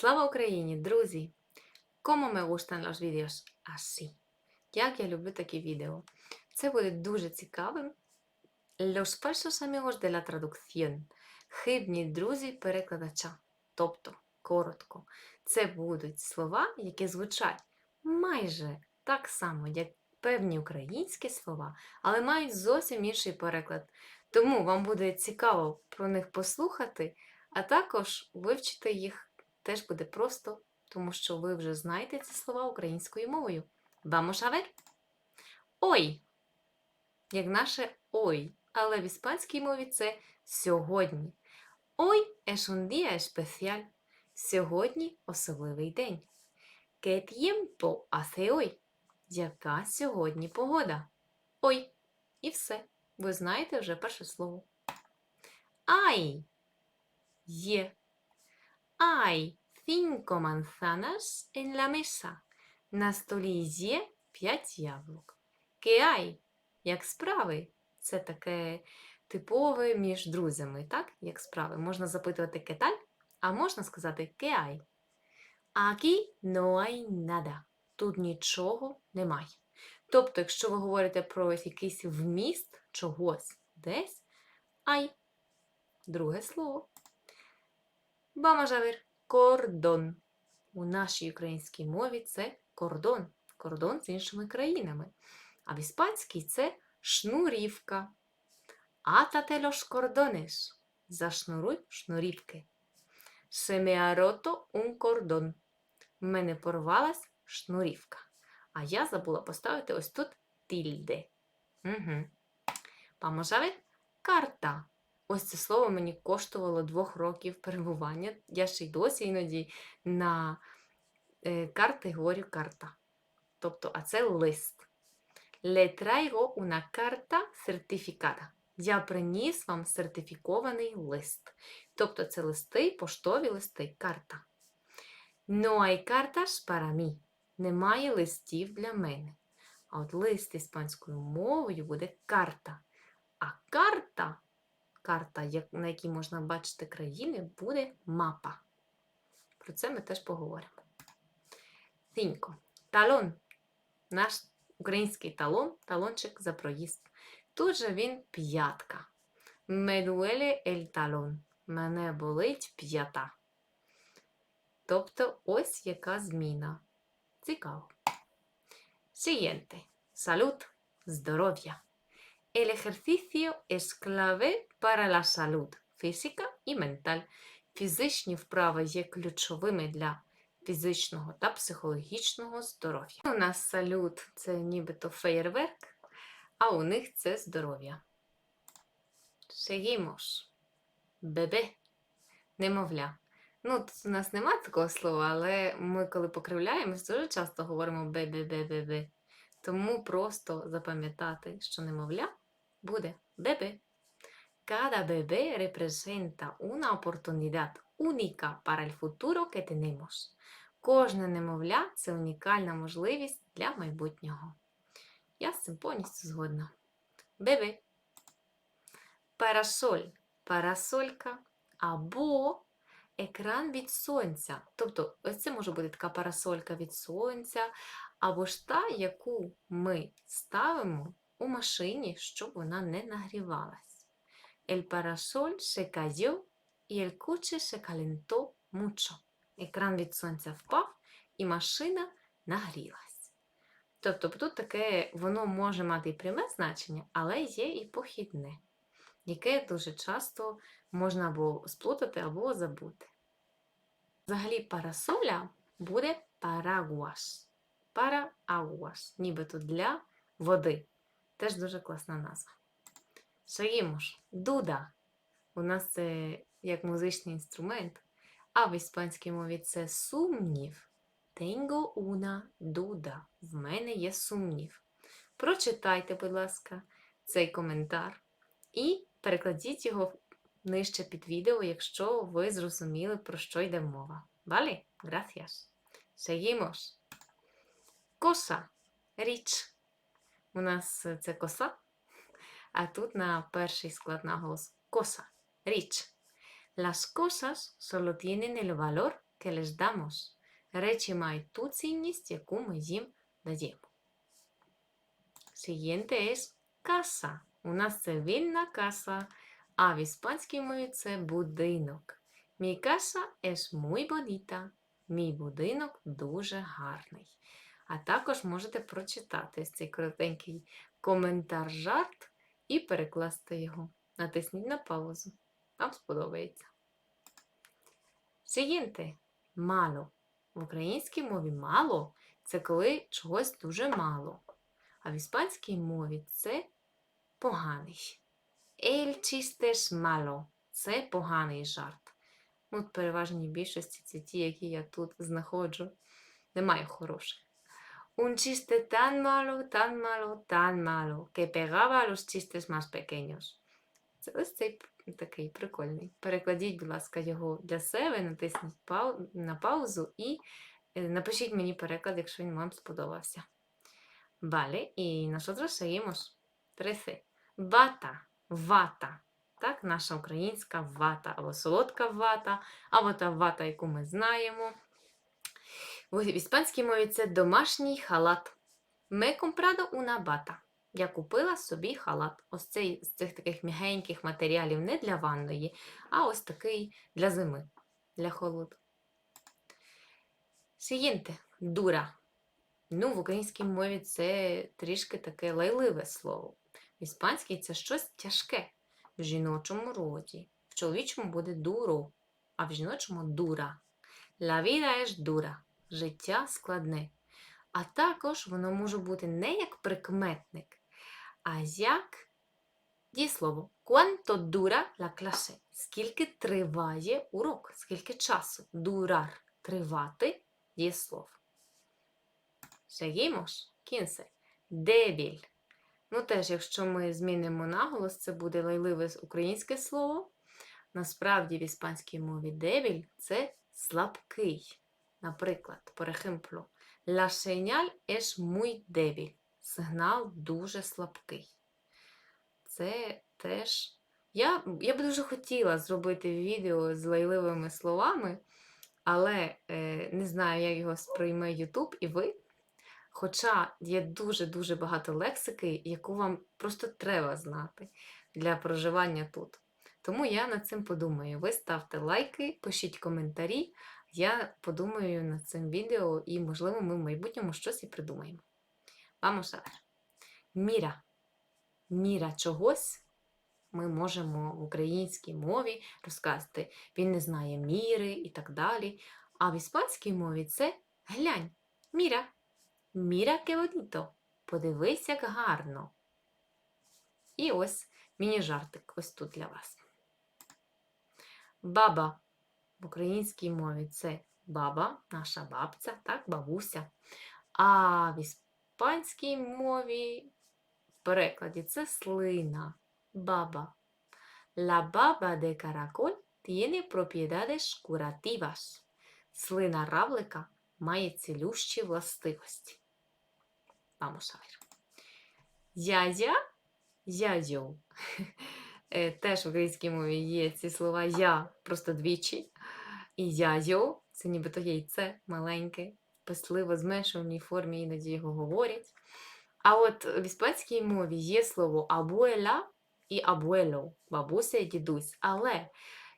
Слава Україні, друзі! Como me gustan los vídeos así? Як я люблю такі відео. Це буде дуже цікавим. Los falsos amigos de la traducción. Хибні друзі перекладача. Тобто, коротко, це будуть слова, які звучать майже так само, як певні українські слова, але мають зовсім інший переклад. Тому вам буде цікаво про них послухати, а також вивчити їх теж буде просто, тому що ви вже знаєте ці слова українською мовою. Vamos a ver. Ой! Як наше ой, але в іспанській мові це сьогодні. Hoy es un día especial. Сьогодні особливий день. ¿Qué tiempo hace hoy? Яка сьогодні погода? Ой. І все. Ви знаєте вже перше слово. Ай. Є. Hay cinco manzanas en la mesa. На столі є п'ять яблук. ¿Qué hay? Як справи? Це таке типове між друзями, так? Як справи. Можна запитувати ¿qué tal? А можна сказати ¿qué hay? Aquí no nada. Тут нічого немає. Тобто, якщо ви говорите про якийсь вміст чогось десь, ай. Друге слово. Vamos a. Кордон. У нашій українській мові це кордон. Кордон з іншими країнами. А в іспанській це шнурівка. Атате los cordones. Зашнуруй шнурівки. Roto un cordón. В мене порвалась шнурівка. А я забула поставити ось тут тільде. Угу. Vamos. Карта. Ось це слово мені коштувало двох років перебування. Я ще й досі іноді на е, карти говорю карта. Тобто, а це лист. Le traigo una carta certificada. Я приніс вам сертифікований лист. Тобто це листи, поштові листи, карта. No hay cartas para mí. Немає листів для мене. А от лист іспанською мовою буде карта. А карта карта, на якій можна бачити країни, буде мапа. Про це ми теж поговоримо. Cinco. Талон. Наш український талон, талончик за проїзд. Тут же він п'ятка. Duele el talón. Мене болить п'ята. Тобто ось яка зміна. Цікаво. Siguiente. Salud. Здоров'я. El ejercicio es clave para la salud física y mental. Фізичні вправи є ключовими для фізичного та психологічного здоров'я. У нас салют це нібито феєрверк, а у них це здоров'я. Seguimos. Бебе. Немовля. Ну, тут у нас немає такого слова, але ми, коли покривляємось, дуже часто говоримо бе-бе-бе-бе-бе. Тому просто запам'ятати, що немовля буде бебе. Cada bebé representa una oportunidad única para el futuro que tenemos. Кожне немовля це унікальна можливість для майбутнього. Я з цим повністю згодна. Бебе. Парасоль. Парасолька або екран від сонця. Тобто, ось це може бути така парасолька від сонця, або ж та, яку ми ставимо у машині, щоб вона не нагрівалась. El parasol se cayó y el coche se calentó mucho. Екран від сонця впав, і машина нагрілась. Тобто тут таке воно може мати і пряме значення, але є і похідне, яке дуже часто можна або сплутати, або забути. Взагалі, парасоля буде paraguas. Paraguas, нібито для води. Теж дуже класна назва. Seguimos. Дуда. У нас це як музичний інструмент, а в іспанській мові це сумнів. Tengo una duda. В мене є сумнів. Прочитайте, будь ласка, цей коментар і перекладіть його нижче під відео, якщо ви зрозуміли, про що йде мова. Vale? Gracias. Seguimos. Коса. Річ. У нас е, це коса, а тут на перший склад наголос коса. Річ. Las cosas solo tienen el valor que les damos. Речі мають ту цінність, яку ми їм даємо. Siguiente es casa. У нас це вільна каса, а в іспанській мові це будинок. Mi casa es muy bonita. Мій будинок дуже гарний. А також можете прочитати цей коротенький коментар жарт і перекласти його. Натисніть на паузу. Вам сподобається. Siguiente. Мало. В українській мові мало це коли чогось дуже мало. А в іспанській мові це поганий. El chiste malo. Це поганий жарт. Ну, в переважній більшості це ті, які я тут знаходжу. Немає хороших. Un chiste tan malo, tan malo, tan malo, que pegaba a los chistes más pequeños. Ось цей такий прикольний. Перекладіть, будь ласка, його для себе, натисніть пау- на паузу і напишіть мені переклад, якщо він вам сподобався. Vale, y nosotros seguimos. 13. Вата. Вата. Так, наша українська вата, або солодка вата, або та вата, яку ми знаємо. В іспанській мові це домашній халат. Ме comprado una bata. Я купила собі халат. Ось цей з цих таких м'ягеньких матеріалів не для ванної, а ось такий для зими, для холоду. Siguiente. Дура. Ну, в українській мові це трішки таке лайливе слово. В іспанській це щось тяжке. В жіночому роді. В чоловічому буде дуро, а в жіночому дура. La vida es dura. Життя складне. А також воно може бути не як прикметник, а як дієслово. Quanto dura la clase? Скільки триває урок? Скільки часу? Durar – тривати дієслово. Seguimos. 15. Дебіль. Ну, теж, якщо ми змінимо наголос, це буде лайливе українське слово. Насправді в іспанській мові дебіль це слабкий. Наприклад, por ejemplo, la señal es muy débil. Сигнал дуже слабкий. Це теж. Я, я б дуже хотіла зробити відео з лайливими словами, але е, не знаю, як його сприйме YouTube і ви. Хоча є дуже-дуже багато лексики, яку вам просто треба знати для проживання тут. Тому я над цим подумаю. Ви ставте лайки, пишіть коментарі. Я подумаю над цим відео і, можливо, ми в майбутньому щось і придумаємо. Vamos a ver. Міра. Міра чогось ми можемо в українській мові розказати. Він не знає міри і так далі. А в іспанській мові це глянь. Міра. Міра bonito. Подивись, як гарно. І ось міні-жартик ось тут для вас. Баба в українській мові це баба, наша бабця, так, бабуся. А в іспанській мові в перекладі це слина, баба. La baba de caracol tiene propiedades curativas. Слина равлика має цілющі властивості. Vamos a ver. Зязя, зязьо. Е, Теж в українській мові є ці слова я просто двічі. І зязьо це нібито яйце маленьке, писливо зменшуваній формі іноді його говорять. А от в іспанській мові є слово абуела і абуело, бабуся і дідусь. Але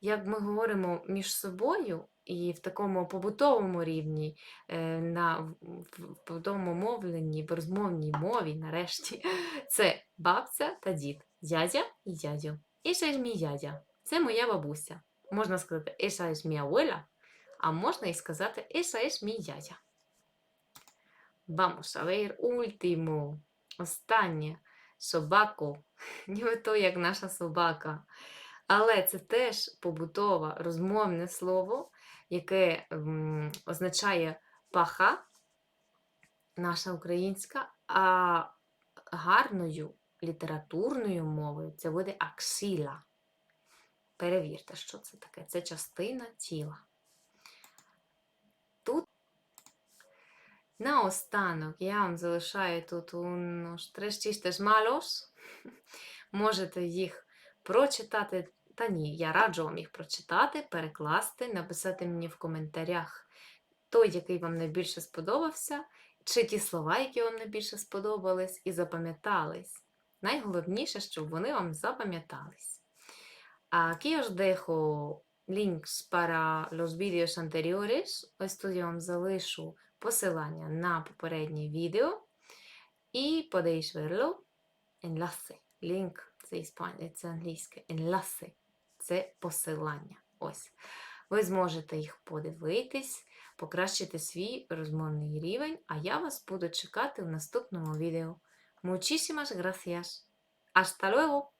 як ми говоримо між собою і в такому побутовому рівні, е, на в побутовому мовленні, в розмовній мові, нарешті, це бабця та дід, зязя і зязьо. Іша ж мій зязя, це моя бабуся. Можна сказати Іша ж мій abuela, а можна і сказати Іша ж мій зязя. Vamos a ver último. Останнє. Собаку. Нібито як наша собака. Але це теж побутове розмовне слово, яке м, означає паха, наша українська, а гарною літературною мовою це буде аксіла. Перевірте, що це таке. Це частина тіла. Тут наостанок я вам залишаю тут unos tres malos. Можете їх прочитати Та ні, я раджу вам їх прочитати, перекласти, написати мені в коментарях той, який вам найбільше сподобався, чи ті слова, які вам найбільше сподобались і запам'ятались. Найголовніше, щоб вони вам запам'ятались. Aquí os dejo links para los vídeos anteriores. Ось тут я вам залишу посилання на попереднє відео. І podéis verlo. Enlace. Link це, іспан... це англійське. Enlace це посилання. Ось. Ви зможете їх подивитись, покращити свій розмовний рівень, а я вас буду чекати в наступному відео. Muchísimas gracias. Hasta luego!